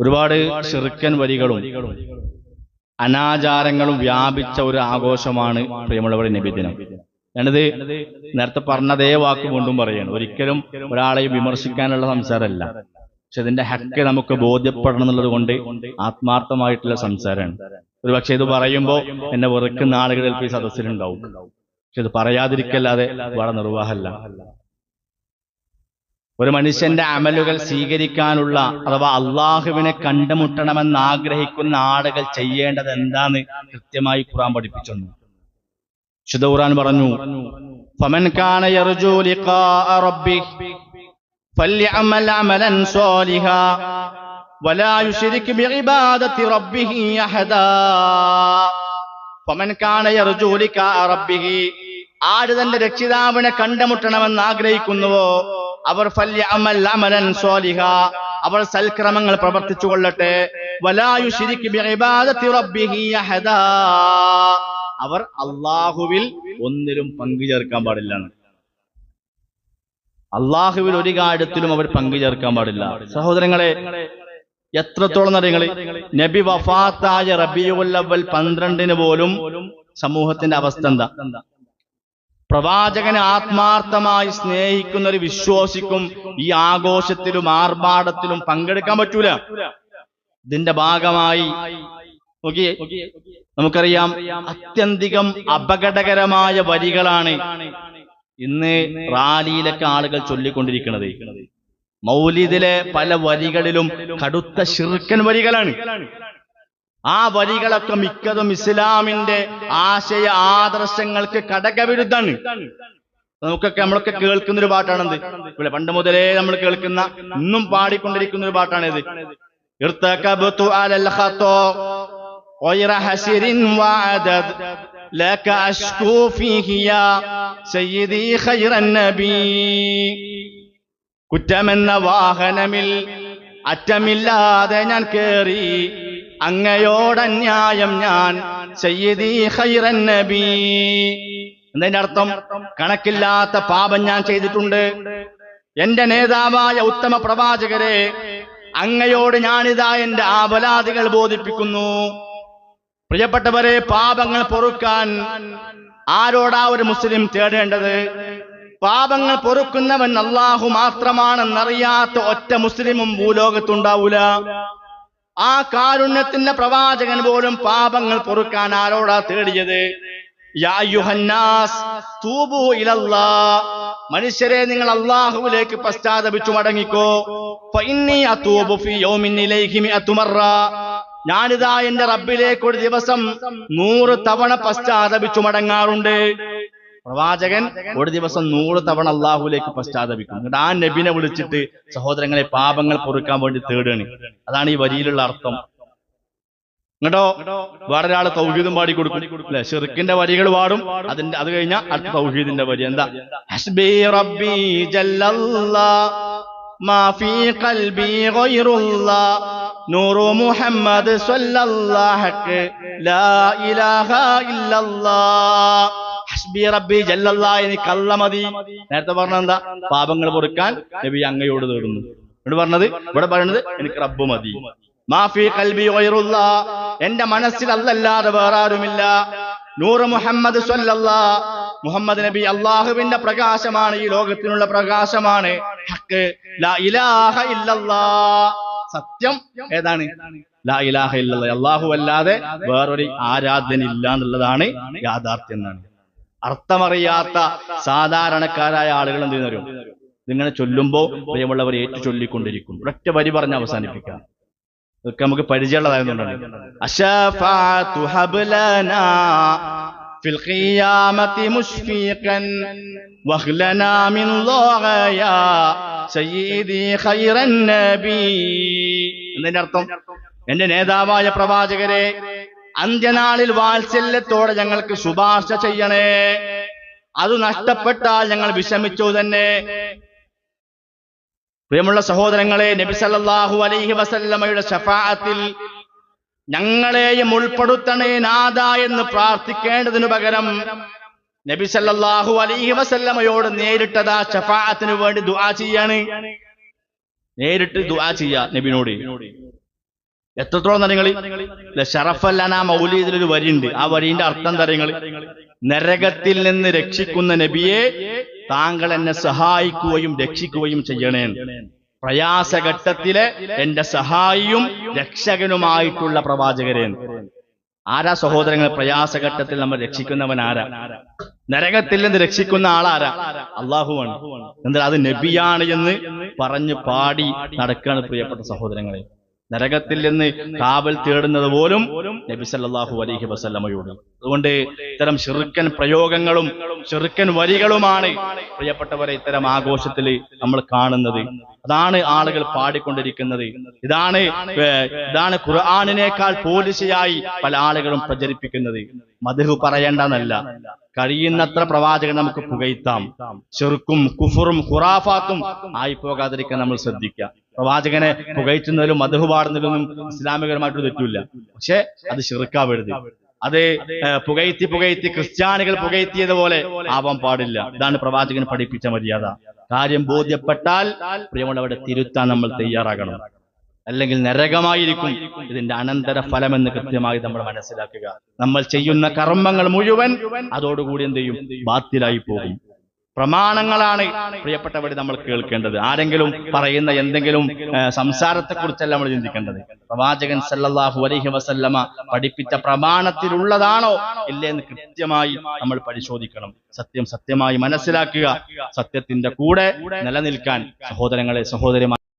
ഒരുപാട് ചെറുക്കൻ വരികളും അനാചാരങ്ങളും വ്യാപിച്ച ഒരു ആഘോഷമാണ് പ്രിയമുള്ളവരുടെ നബിദിനം ഞാനത് നേരത്തെ പറഞ്ഞതേ വാക്ക് കൊണ്ടും പറയുകയാണ് ഒരിക്കലും ഒരാളെ വിമർശിക്കാനുള്ള സംസാരമല്ല. പക്ഷെ ഇതിന്റെ ഹക്ക് നമുക്ക് ബോധ്യപ്പെടണം എന്നുള്ളത് കൊണ്ട് ആത്മാർത്ഥമായിട്ടുള്ള സംസാരമാണ്. ഒരു പക്ഷെ ഇത് പറയുമ്പോൾ എന്നെ വെറുക്കുന്ന ആളുകളിൽ ഈ സദസ്സിലുണ്ടാവും. പക്ഷെ ഇത് പറയാതിരിക്കല്ലാതെ വളരെ നിർവാഹമല്ല. ഒരു മനുഷ്യന്റെ അമലുകൾ സ്വീകരിക്കാനുള്ള അഥവാ അള്ളാഹുവിനെ കണ്ടുമുട്ടണമെന്ന് ആഗ്രഹിക്കുന്ന ആളുകൾ ചെയ്യേണ്ടത് എന്താന്ന് കൃത്യമായി ഖുറാൻ പഠിപ്പിച്ചു ശുദ്ധ ഖുറാൻ പറഞ്ഞു ഫമൻ കാന യർജു ലിഖാഅ റബ്ബിഹ് فليعمل عملا صالحا ولا يشرك بعبادة ربه أحدا فمن كان يرجو لقاء ربه ആര് തന്റെ രക്ഷിതാവിനെ കണ്ടുമുട്ടണമെന്ന് ആഗ്രഹിക്കുന്നുവോ അവർ അവർ സൽക്രമങ്ങൾ പ്രവർത്തിച്ചു കൊള്ളട്ടെ വലായു അവർ അള്ളാഹുവിൽ ഒന്നിലും പങ്കു ചേർക്കാൻ പാടില്ല. അള്ളാഹുവിൽ ഒരു കാര്യത്തിലും അവർ പങ്കു ചേർക്കാൻ പാടില്ല. സഹോദരങ്ങളെ എത്രത്തോളം അറിയങ്ങൾ? നബി വഫാത്തായ റബിയുൽ അവൽ പന്ത്രണ്ടിന് പോലും സമൂഹത്തിന്റെ അവസ്ഥ എന്താ? പ്രവാചകനെ ആത്മാർത്ഥമായി സ്നേഹിക്കുന്ന ഒരു വിശ്വാസിക്കും ഈ ആഘോഷത്തിലും ആർഭാടത്തിലും പങ്കെടുക്കാൻ പറ്റൂല. ഇതിന്റെ ഭാഗമായി നോക്കിയേ നമുക്കറിയാം അത്യന്തികം അപകടകരമായ വരികളാണ് ഇന്ന് റാലിയിലൊക്കെ ആളുകൾ ചൊല്ലിക്കൊണ്ടിരിക്കുന്നത്. മൗലിദിലെ പല വരികളിലും കടുത്ത ശിർക്കൻ വരികളാണ്. ആ വരികളൊക്കെ മിക്കതും ഇസ്ലാമിന്റെ ആശയ ആദർശങ്ങൾക്ക് കടകവിരുദ്ധാണ് നമുക്കൊക്കെ നമ്മളൊക്കെ കേൾക്കുന്ന ഒരു പാട്ടാണെന്ത് ഇവിടെ പണ്ട് മുതലേ നമ്മൾ കേൾക്കുന്ന ഇന്നും പാടിക്കൊണ്ടിരിക്കുന്ന ഒരു പാട്ടാണിത് ارتكبت على الخطا غير حسر وعدد لك أشكو فيه يا سيدي خير النبي കുറ്റമെന്ന വാഹനമിൽ അറ്റമില്ലാതെ ഞാൻ കേറി അങ്ങയോടന്യായം ഞാൻ സയ്യിദി അർത്ഥം കണക്കില്ലാത്ത പാപം ഞാൻ ചെയ്തിട്ടുണ്ട്. എന്റെ നേതാവായ ഉത്തമ പ്രവാചകരെ അങ്ങയോട് ഞാനിതാ എന്റെ ആപലാദികൾ ബോധിപ്പിക്കുന്നു. പ്രിയപ്പെട്ടവരെ പാപങ്ങൾ പൊറുക്കാൻ ആരോടാ ഒരു മുസ്ലിം തേടേണ്ടത്? പാപങ്ങൾ പൊറുക്കുന്നവൻ അള്ളാഹു മാത്രമാണെന്നറിയാത്ത ഒറ്റ മുസ്ലിമും ഭൂലോകത്തുണ്ടാവൂല. ആ കാരുണ്യത്തിന്റെ പ്രവാചകൻ പോലും പാപങ്ങൾ പൊറുക്കാൻ ആരോടാ തേടിയത്? മനുഷ്യരെ നിങ്ങൾ അള്ളാഹുവിലേക്ക് പശ്ചാത്തപിച്ചു മടങ്ങിക്കോ. ഞാനിതാ എന്റെ റബ്ബിലേക്ക് ഒരു ദിവസം നൂറ് തവണ പശ്ചാത്തപിച്ചു മടങ്ങാറുണ്ട്. പ്രവാചകൻ ഒരു ദിവസം നൂറ് തവണ അള്ളാഹുലേക്ക് പശ്ചാത്തപിക്കും. എന്നിട്ട് ആ നബിനെ വിളിച്ചിട്ട് സഹോദരങ്ങളെ പാപങ്ങൾ പൊറുക്കാൻ വേണ്ടി തേടുകയാണ്. അതാണ് ഈ വരിയിലുള്ള അർത്ഥം. ഇങ്ങട്ടോ? വേറൊരാൾ തൗഹീദും പാടി കൊടുക്കും അല്ലെ? ഷിർക്കിന്റെ വരികൾ പാടും. അതിന്റെ അത് കഴിഞ്ഞാൽ അടുത്ത തൗഹീദിന്റെ വരി. എന്താ? ഹസ്ബി റബ്ബി ഹസ്ബി റബ്ബി ജല്ലല്ലാ എനിക്ക് അല്ല മതി. നേരത്തെ പറഞ്ഞ എന്താ? പാപങ്ങൾ പൊറുക്കാൻ നബി അങ്ങയോട് തേടുന്നു. ഇവിടെ പറഞ്ഞത്? ഇവിടെ പറയണത് എനിക്ക് റബ്ബ് മതി. മാഫി കൽബി ഒയറുള്ള എന്റെ മനസ്സിൽ അല്ലല്ലാതെ വേറാരുമില്ല. നൂറ് മുഹമ്മദ് സ്വല്ലല്ലാ. മുഹമ്മദ് നബി അള്ളാഹുവിന്റെ പ്രകാശമാണ് ഈ ലോകത്തിനുള്ള പ്രകാശമാണ്. ഹക്ക്. ലാ ഇലാഹ ഇല്ലല്ലാ. സത്യം ഏതാണ്? ലാ ഇലാഹ ഇല്ലല്ലാ. അള്ളാഹു അല്ലാതെ വേറൊരു ആരാധന ഇല്ല എന്നുള്ളതാണ് യാഥാർത്ഥ്യം എന്നാണ്. അർത്ഥമറിയാത്ത സാധാരണക്കാരായ ആളുകൾ എന്ത് ചെയ്യുന്നവരും? ഇതിങ്ങനെ ചൊല്ലുമ്പോൾ പ്രിയമുള്ളവർ ഏറ്റു ചൊല്ലിക്കൊണ്ടിരിക്കും ഒറ്റ വരി പറഞ്ഞ് അവസാനിപ്പിക്കാം. ഇതൊക്കെ നമുക്ക് പരിചയമുള്ളതായിരുന്നു അർത്ഥം? എന്റെ നേതാവായ പ്രവാചകരെ അന്ത്യനാളിൽ വാത്സല്യത്തോടെ ഞങ്ങൾക്ക് ശുപാർശ ചെയ്യണേ. അത് നഷ്ടപ്പെട്ടാൽ ഞങ്ങൾ വിഷമിച്ചു തന്നെ. പ്രിയമുള്ള സഹോദരങ്ങളെ നബി സല്ലല്ലാഹു അലൈഹി വസല്ലമയുടെ ഷഫാഅത്തിൽ ഞങ്ങളെയും ഉൾപ്പെടുത്തണേ നാദ എന്ന് പ്രാർത്ഥിക്കേണ്ടതിനു പകരം നബി സല്ലല്ലാഹു അലൈഹി വസല്ലമയോട് നേരിട്ടതാ ഷഫാഅത്തിനു വേണ്ടി ദുആ ചെയ്യാണ്. നേരിട്ട് ദുആ ചെയ്യാ നബിനോട്. എത്രത്തോളം നിങ്ങൾ ഷറഫല്ലാൻ ആ മൗലീദിലൊരു വരിയുണ്ട്. ആ വരിന്റെ അർത്ഥം തരങ്ങൾ നരകത്തിൽ നിന്ന് രക്ഷിക്കുന്ന നബിയെ താങ്കൾ എന്നെ സഹായിക്കുകയും രക്ഷിക്കുകയും ചെയ്യണേ പ്രയാസഘട്ടത്തിലെ എന്റെ സഹായിയും രക്ഷകനുമായിട്ടുള്ള പ്രവാചകരെ ആരാ സഹോദരങ്ങൾ പ്രയാസഘട്ടത്തിൽ നമ്മൾ രക്ഷിക്കുന്നവൻ ആരാ? നരകത്തിൽ നിന്ന് രക്ഷിക്കുന്ന ആളാരാ അള്ളാഹുവാണ്. എന്നാൽ അത് നബിയാണ് എന്ന് പറഞ്ഞു പാടി നടക്കുകയാണ് പ്രിയപ്പെട്ട സഹോദരങ്ങളെ. നരകത്തിൽ നിന്ന് കാവൽ തേടുന്നത് പോലും നബി സല്ലല്ലാഹു അലൈഹി വസല്ലമയോട്. അതുകൊണ്ട് ഇത്തരം ചെറുക്കൻ പ്രയോഗങ്ങളും ചെറുക്കൻ വരികളുമാണ് പ്രിയപ്പെട്ടവരെ ഇത്തരം ആഘോഷത്തിൽ നമ്മൾ കാണുന്നത്. അതാണ് ആളുകൾ പാടിക്കൊണ്ടിരിക്കുന്നത്. ഇതാണ് ഇതാണ് ഖുർആാനിനേക്കാൾ പോലീസിയായി പല ആളുകളും പ്രചരിപ്പിക്കുന്നത്. മധു പറയേണ്ടെന്നല്ല കഴിയുന്നത്ര പ്രവാചകൻ നമുക്ക് പുകയ്ത്താം ചെറുക്കും കുഫറും ഖുറാഫാത്തും ആയി പോകാതിരിക്കാൻ നമ്മൾ ശ്രദ്ധിക്കുക. പ്രവാചകനെ പുകയ്റ്റുന്നതിലും മധു പാടുന്നതിലൊന്നും ഇസ്ലാമികരമായിട്ട് തെറ്റില്ല പക്ഷെ അത് ചെറുക്കാവരുത് അത് പുകയ്ത്തി പുകയ്ത്തി ക്രിസ്ത്യാനികൾ പുകയ്ത്തിയതുപോലെ ആവാൻ പാടില്ല. ഇതാണ് പ്രവാചകൻ പഠിപ്പിച്ച മര്യാദ. കാര്യം ബോധ്യപ്പെട്ടാൽ പ്രിയമുള്ളവരെ തിരുത്താൻ നമ്മൾ തയ്യാറാകണം. അല്ലെങ്കിൽ നരകമായിരിക്കും ഇതിന്റെ അനന്തര ഫലമെന്ന് കൃത്യമായി നമ്മൾ മനസ്സിലാക്കുക. നമ്മൾ ചെയ്യുന്ന കർമ്മങ്ങൾ മുഴുവൻ അതോടുകൂടി എന്ത് ചെയ്യും? ബാത്തിലായി പോകും. പ്രമാണങ്ങളാണ് പ്രിയപ്പെട്ടവരെ നമ്മൾ കേൾക്കേണ്ടത്. ആരെങ്കിലും പറയുന്ന എന്തെങ്കിലും സംസാരത്തെ കുറിച്ചല്ല നമ്മൾ ചിന്തിക്കേണ്ടത്. പ്രവാചകൻ സല്ലാഹു അലൈഹി വസല്ലമ പഠിപ്പിച്ച പ്രമാണത്തിലുള്ളതാണോ ഇല്ലേ എന്ന് കൃത്യമായി നമ്മൾ പരിശോധിക്കണം. സത്യം സത്യമായി മനസ്സിലാക്കുക. സത്യത്തിന്റെ കൂടെ നിലനിൽക്കാൻ സഹോദരങ്ങളെ സഹോദരിമാർ